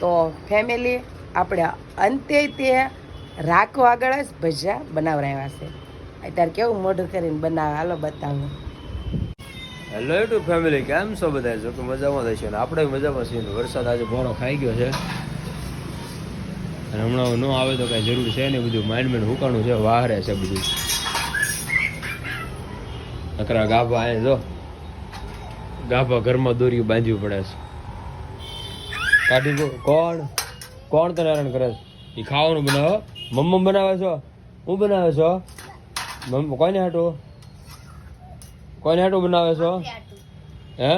તો ફેમિલી આપણે અંતે તે રાખો આગળ જ ભજીયા બનાવરાવ્યા છે. અત્યારે કેવું મોઢું કરીને બનાવે, હાલો બતાવું. હેલો યુટ્યુબ ફેમિલી કેમ છો બધા? જો કે મજામાં થશે ને? આપણે મજામાં છીએ વરસાદ આજે ઘણો ખાઈ ગયો છે. અને હમણાં ન આવે તો કાંઈ જરૂર છે ને બધું માઇન્ડ માઇન્ડ હુકાણું છે, વાહરે છે બધું. અકરા ગાભા આય જો. ગાભા ઘરમાં દોર્યું બાંધ્યું પડે છે. કાઢી કોણ? કોણ તને હેરાન કરે છે? એ ખાવાનું બનાવો મમ્મ બનાવે છો હું. બનાવે છો મમ્મ કોઈને હાટું? કોઈને હાટું બનાવે છો હે?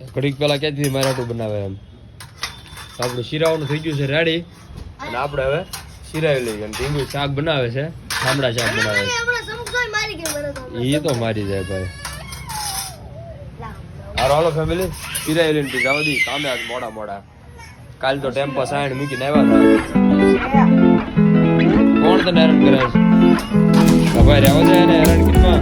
ઘડીક પેલા ક્યાંથી મારે હાટું બનાવે એમ? આપણું શીરાવાનું થઈ ગયું છે રેડી. અને આપણે હવે શીરાવી લઈએ. અને ઢીંગું શાક બનાવે છે. ઠામડા શાક બનાવે છે. એ તો મારી જાય ભાઈ. હારો હાલો ફેમિલી શીરાવી લઈને જવા દી કામે આજ મોડા મોડા. કાલ તો ટેમ્પો સાઈડ મૂકીને આવ્યા હતા. કોણ તને હેરાન કરે છે? ભાઈ રહેવા દે ને હેરાન કીધમાં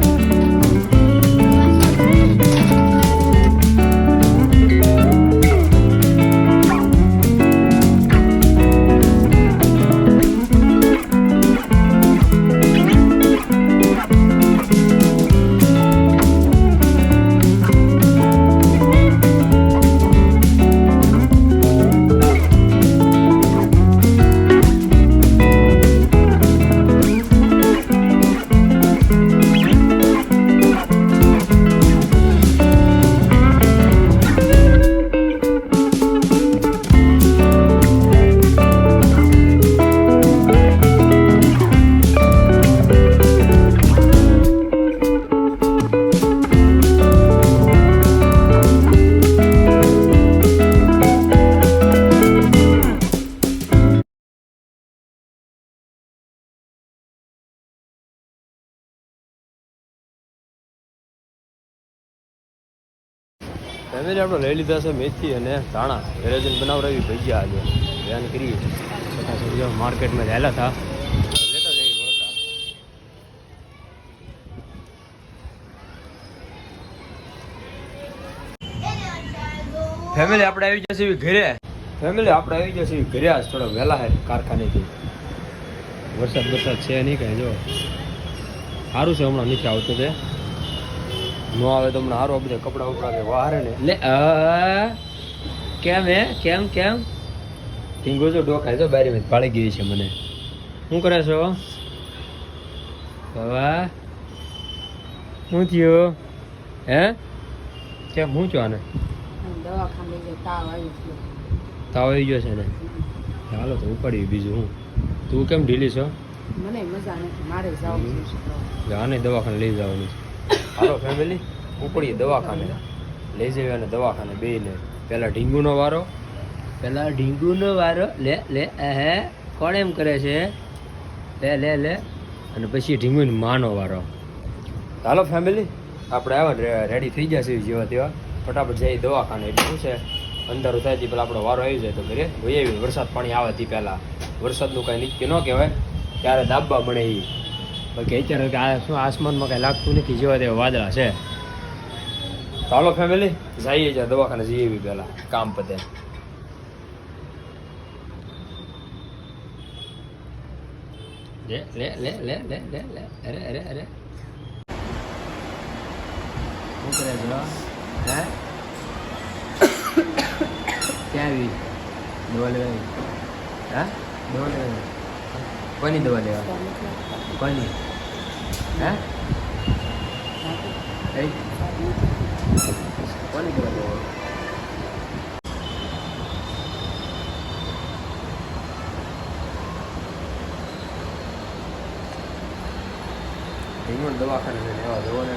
ફેમિલી આપણે લઈ લીધા છે મેથી અને ધાણા. ઘરે જઈને બનાવરાવી ભજીયા આજે. ધ્યાન કરીએ. છતાં માર્કેટમાં રહેલા હતા લેતા જઈએ વળતા ફેમિલી આપણે આવી જશે ઘરે. ફેમિલી આપણે આવી જશે ઘરે. આજ થોડા વહેલા હે કારખાનેથી. વરસાદ વરસાદ છે નહીં કાંઈ જો. સારું છે હમણાં નીચે આવતું છે નો આવે તો હમણાં સારું બધા કપડા ઉપડા કે વારે ને. લે કેમ હે? કેમ કેમ? ટીંગો જો ડોકાય તો બારી માં પાડી ગઈ છે મને. શું કરે છો? બાબા શું થયું? હે? કેમ હું છો આને? તાવ આવી ગયો. તાવ આવી ગયો છે ને? ચાલો તો ઉપાડી બીજું હું. તું કેમ ઢીલી છો? મને મજા નથી મારે જવાનું છે. દવાખાને લઈ જવાનું છે. હાલો ફેમિલી ઉપડીએ દવાખાને. લઈ જઈએ અને દવાખાને બે લે પેલા ઢીંગુનો વારો. પેલા ઢીંગુનો વારો. લે લે હે કોણ એમ કરે છે? લે લે લે. અને પછી ઢીંગુની માનો વારો. હાલો ફેમિલી આપણે આવ્યા રેડી થઈ જશે જેવા તેવા. ફટાફટ જઈએ દવાખાને. એટલે શું છે? અંધારું થાય તે પેલા આપણો વારો આવી જાય તો ઘરે. ભાઈ આવી વરસાદ પાણી આવે તે પહેલાં. વરસાદનું કાંઈ નક્કી ન કહેવાય. ત્યારે દાબા બને એ બાકી અત્યારે કે આ શું આસમાનમાં કાંઈ લાગતું નથી, જેવા તેવા વાદળા છે. ચાલો ફેમિલી જઈએ જ્યાં દવાખાને જઈએ બી પહેલાં, કામ પતે. લે લે લે લે લે લે લે, અરે અરે અરે. શું કરે છો? હે? ક્યાં આવી? દવા લેવાની હા? દવા લેવાની કોની દવા લેવા? કોની? હે? કોની દવા લેવા? હિંગણ દવાખાને છે એવા જવો ને.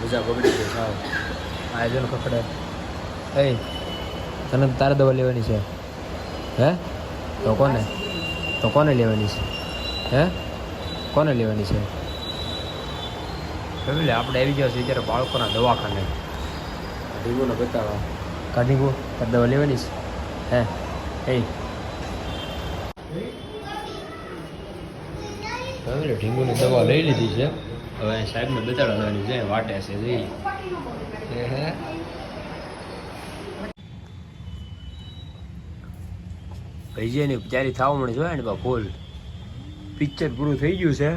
બીજા બગડી ગઈ સાવ આયોજન ખખડે એ તને તારે દવા લેવાની છે? હે? તો કોને? તો કોને લેવાની છે? હે? કોને લેવાની છે? ફેમિલી આપણે આવી ગયા છીએ ત્યારે બાળકોના દવાખાને. ઢીંગુને બતાવવા ઢીંગો તારે દવા લેવાની છે? હે? એ ફેમિલી ઢીંગુની દવા લઈ લીધી છે. હવે સાહેબને બતાડવાની છે વાટે છે જઈ હે. ભજીયાની તૈયારી થવા મળે જોયા ને બા ફૂલ પિક્ચર પૂરું થઈ ગયું છે.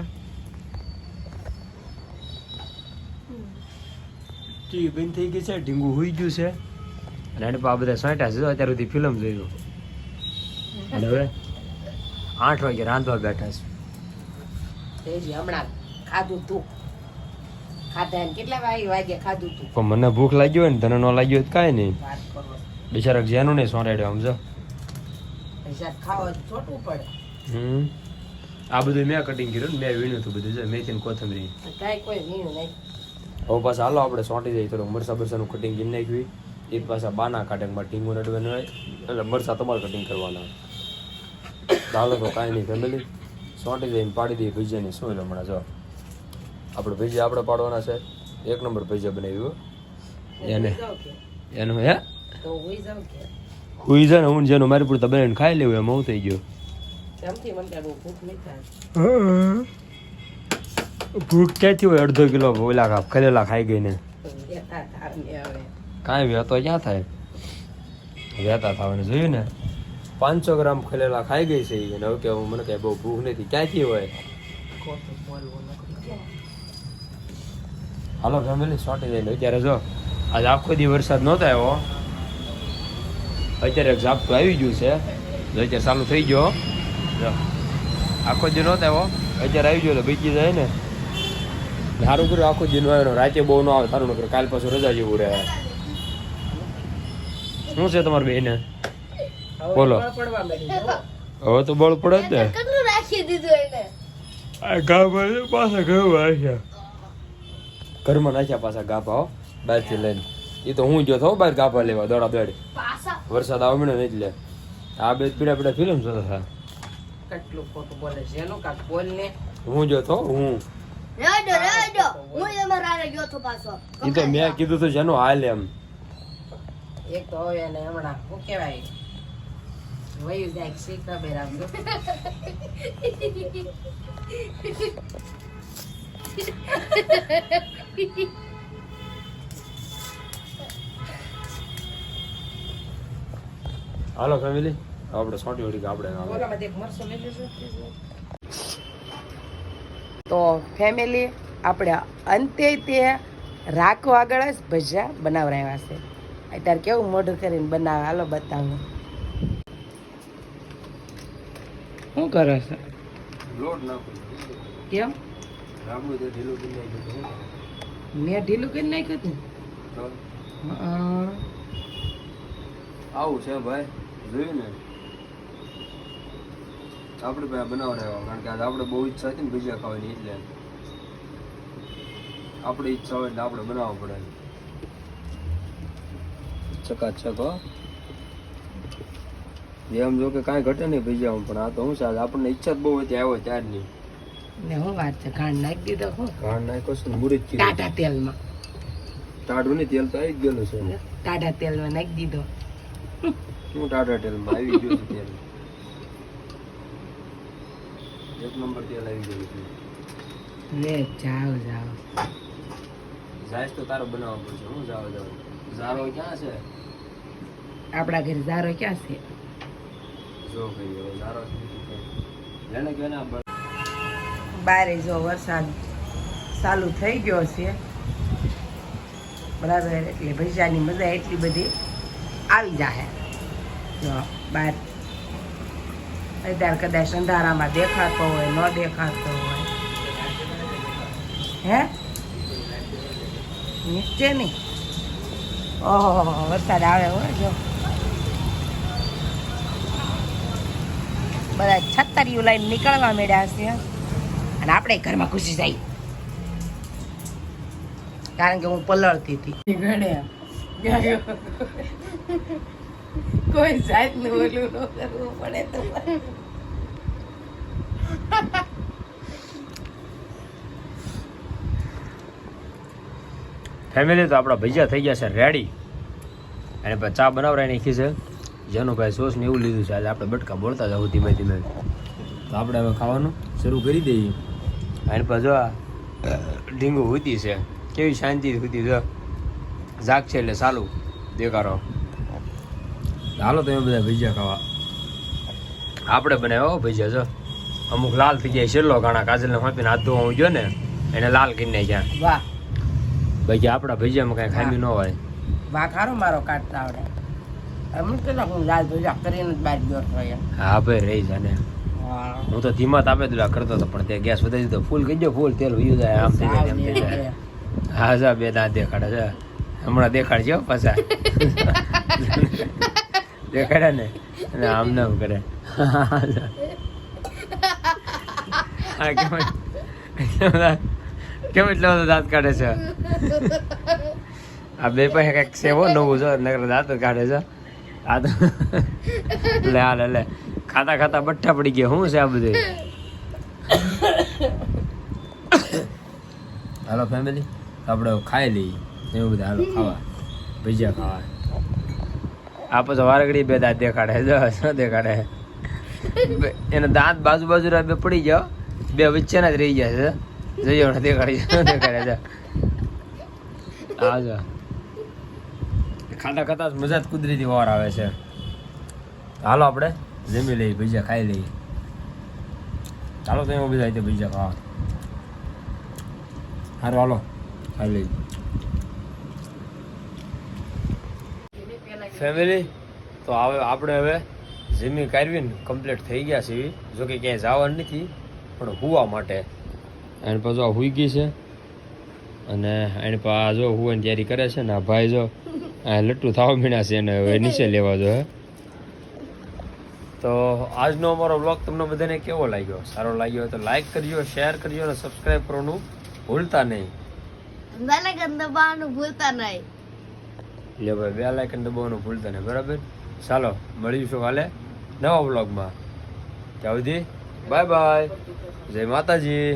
ટીવી બંધ થઈ ગઈ છે ઢીંગુ હોઈ ગયું છે. અને એને પા બધા સાંટા છે અત્યાર સુધી ફિલ્મ જોયું. અને હવે આઠ વાગે રાંધવા બેઠા છે. હમણાં ખાધું તું. ખાધા કેટલા વાગે ખાધું તું? પણ મને ભૂખ લાગી હોય ને તને ન લાગી હોય તો કાંઈ નહીં. વાત બિચારા જેનું નહીં સોંટાડ્યો સમજો ખાવા તો પડે. હમ. આ બધું મેં કટિંગ કર્યું ને મેં વીણ્યું હતું બધું છે મેથી ને કોથમરી. કાંઈ કોઈ વીણ્યું નહીં. હવે પાછા હાલો આપણે સોંટી જઈએ. થોડું મરસા બરસાનું કટિંગ કરી નાખ્યું. એ પાછા બાના કાઢે મારે ટીંગુ નડવાનું હોય. એટલે મરસા તમારે કટિંગ કરવાના ચાલો તો કાંઈ નહીં ફેમિલી સોંટી જઈને પાડી દઈએ ભજીયાની. શું એટલે હમણાં જો? આપણે ભજીયા આપણે પાડવાના છે. એક નંબર ભજીયા બનાવ્યું એને એનું હે? તો હોઈ જાવ કે? હુઈ છે ને હું જેનું મારી પૂરતા બને ખાઈ લેવું એમ હું થઈ ગયો. એમથી મને કાંઈ ભૂખ ક્યાંથી હોય? અડધો કિલો ઓલા કાપ કરેલા ખાઈ ગઈ ને કાંઈ વેતો ક્યાં થાય? વેતા થવાનું જોયું ને? પાંચસો ગ્રામ ખલેલા ખાઈ ગઈ છે એને અને હવે કે હું મને કઈ બહુ ભૂખ નથી. ક્યાંથી હોય? હાલો ફેમિલી સોટી જઈને અત્યારે જો. આજે આખો દી વરસાદ નહોતો આવ્યો. અત્યારે ઝાપટું આવી ગયું છે. અત્યારે ચાલુ થઈ ગયો. જો. આખો દી નહોતો આવ્યો અત્યારે આવી ગયો તો બીજી જાય ને. સારું કર્યું આખો દી નો. આવ્યો રાતે બહુ ન આવે સારું ન કર્યું. કાલ પાછું રજા જેવું રહે. શું છે તમારી બેન? બોલો. હવે તો બળ પડે જ ને. રાખી દીધું એને? આ ગાભા પાછા ઘઉં નાખ્યા ઘરમાં નાખ્યા પાછા ગાભા હો. બહારથી લઈને. એ તો હું જો થો બહાર ગાભા લેવા દોડા દોડી. પાસા વરસાદ આવમણે ને એટલે. આ બે પીડા પીડા ફિલ્મ જોતા હતા. કેટલું ખોટું બોલે છે? એનું કાક બોલ ને. હું જો થો હું. રેડો રેડો. હું એમાં રાડે ગયો તો પાછો. ઈ તો મેં કીધું તો જેનો હાલ એમ. એક તો હવે એને હમણાં શું કહેવાય? વયું જાય શીખા બેરામ જો હાલો ફેમિલી આપણે સોટી વળી આપણે તો ફેમિલી આપણે અંતે તે રાખો આગળ જ ભજીયા બનાવરાવ્યા છે. અત્યારે કેવું મોઢું કરીને બનાવે હાલો બતાવું. શું કરો છો? લોટ નાખો. કેમ? મેં ઢીલું કરી નાખ્યું હતું? આવું છે ભાઈ. જોયું ને? આપણે ભાઈ બનાવવા રહેવા કારણ કે આજે આપણે બહુ ઈચ્છા હતી ને ભજીયા ખાવાની એટલે. આપણે ઈચ્છા હોય એટલે આપણે બનાવવા પડે. ચકાચક હો. એમ જો કે કાંઈ ઘટે નહીં ભજીયામાં પણ આ તો હું છે આજે આપણને ઈચ્છા જ બહુ હતી આવ્યો ત્યારની ને હું વાત છે ખાંડ નાખી દીધો હો. ખાંડ નાખ્યો છે ને કીધું. ટાટા તેલમાં. ટાઢું નહીં તેલ તો આવી ગયેલું છે ટાટા તેલમાં નાખી દીધો. શું ટાટા તેલમાં આવી ગયું છે તેલ? એક નંબર તેલ આવી ગયું છે. લે જાઓ જાઓ. જાય તો તારો બનાવવા પડશે. હું જાવ જાવ. ઝારો ક્યાં છે? આપણા ઘરે ઝારો ક્યાં છે? જો ભાઈ ઝારો લેને કે ના બારે જો વરસાદ ચાલુ થઈ ગયો છે. બરાબર એટલે ભજીયાની મજા એટલી બધી આવી જાય બાર. અત્યારે કદાચ અંધારામાં દેખાતો હોય, ન દેખાતો હોય. હે? નીચે નહીં. ઓહો વરસાદ આવે હોય જો. બધા છત્તરીઓ લઈને નીકળવા માંડ્યા છે અને આપણે ઘરમાં ઘૂસી જાય. કારણ કે હું પલળતી હતી. ઘડે કોઈ જાતનું ઓલું ન કરવું પડે તો ફેમિલી તો આપણા ભજીયા થઈ ગયા છે રેડી અને ચા બનાવરાઈ નાખી છે. જેનું ભાઈ સોસ ને એવું લીધું છે, આજે આપણે બટકા બોલતા જવું ધીમે ધીમે. તો આપણે હવે ખાવાનું શરૂ કરી દઈએ. અને પછી જો ઢીંગુ હુતી છે, કેવી શાંતિ હુતી જો જાગ છે એટલે સારું દેખાડો. હાલો તમે બધા ભજીયા ખાવા. આપણે બનાવ્યો ભજીયા જો. અમુક લાલ થઈ જાય છેલ્લો ઘણા કાજલને ફાંપીને હાથ ધોવા હું ગયો ને એને લાલ કરી નાખ્યા. વાહ. ભાઈ આપણા ભજીયામાં કાંઈ ખામી ન હોય. વાહ ખારો મારો કાઢતા આવડે. કેટલા હું લાલ ભજીયા કરીને જ બહાર ગયો હા ભાઈ રહી જાને. હા તો ધીમા તાપે જ કરતો હતો પણ તે ગેસ વધારી દીધો. ફૂલ કહી ફૂલ તેલ વયું જાય આમ થઈ જાય આમ થઈ જાય. હા જા બે દાંત દેખાડે છે હમણાં દેખાડજો પાછા. દેખાડે ને. અને આમ નામ કરે. કેમ એટલો બધો દાંત કાઢે છે? આ બે પાસે કંઈક સેવો નવું છે, નકર દાંત કાઢે છે. આ તો લે હાલ લે ખાતા ખાતા બઠ્ઠા પડી ગયા. શું છે આ બધું? હાલો ફેમિલી આપણે ખાઈ લઈએ. એવું બધું હાલો ખાવા. ભજીયા ખાવા. આ પછી વારગડી બે દાંત દેખાડે જો ન દેખાડે એને દાંત બાજુ બાજુ બે પડી જાવ બે વચ્ચેના જ રહી છે. જોઈએ હમણાં દેખાડી દેખાડે છે. આજો ખાતા ખાતા મજા જ કુદરતી વાર આવે છે. હાલો આપણે, જમી લઈએ, ભજીયા ખાઈ લઈએ. ચાલો તો એમાં બધા ભજીયા ખાવા. સારું હાલો, ખાઈ લઈએ. ફેમિલી તો હવે આપણે હવે જમી કાઢવીને કમ્પ્લીટ થઈ ગયા છે જો કે ક્યાંય જવાનું નથી પણ હુવા માટે. એને પાછો આ હુઈ ગઈ છે અને એને પા આ જો હુવાની તૈયારી કરે છે ને આ ભાઈ જો આ લટ્ટુ થવા મીણા છે એને હવે નીચે લેવા જો હે. તો આજનો અમારો બ્લોગ તમને બધાને કેવો લાગ્યો? સારો લાગ્યો તો લાઈક કરજો શેર કરજો અને સબસ્ક્રાઈબ કરવાનું ભૂલતા નહીં. ભૂલતા નહીં. લે ભાઈ, બે લાઇકન દબાવવાનું ભૂલતા નહીં, બરાબર? ચાલો, મળીશું કાલે નવા બ્લોગમાં ત્યાં સુધી બાય બાય જય માતાજી.